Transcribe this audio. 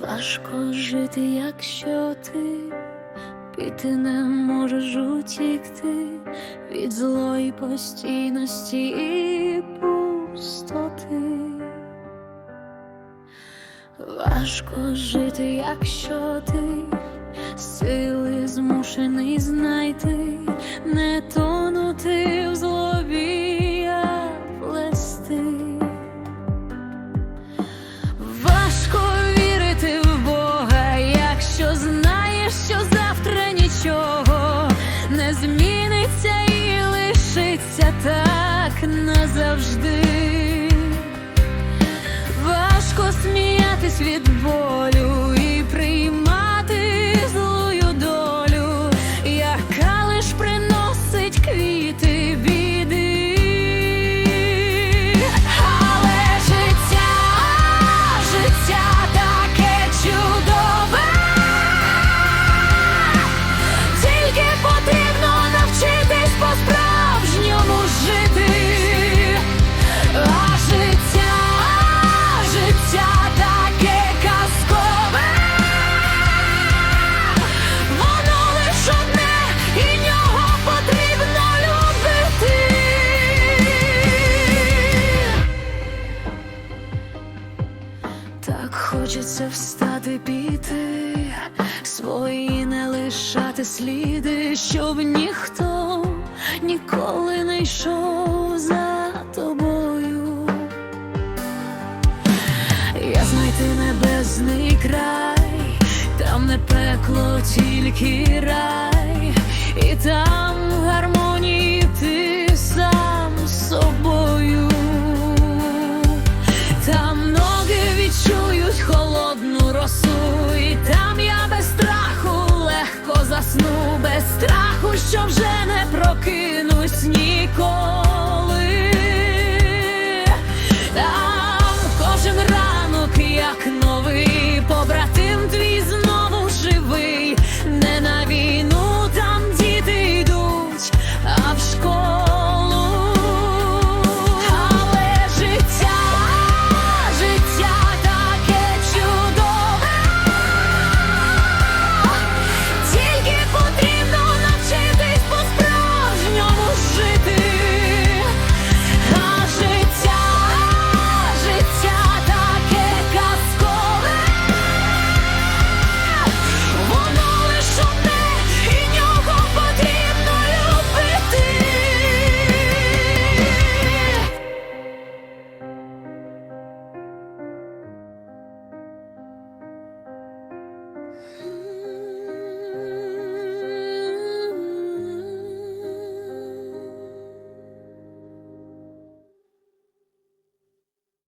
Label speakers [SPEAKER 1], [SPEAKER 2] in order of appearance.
[SPEAKER 1] Важко жити, якщо ти піти не можеш утікти від злої постійності і пустоти. Важко жити, якщо ти сили змушений знайти, не тонути лишиться так назавжди. Важко сміятись від болю хочеться встати піти, свої не лишати сліди, щоб ніхто ніколи не йшов за тобою. Я знайти небесний край, там не пекло, тільки рай, і там 过。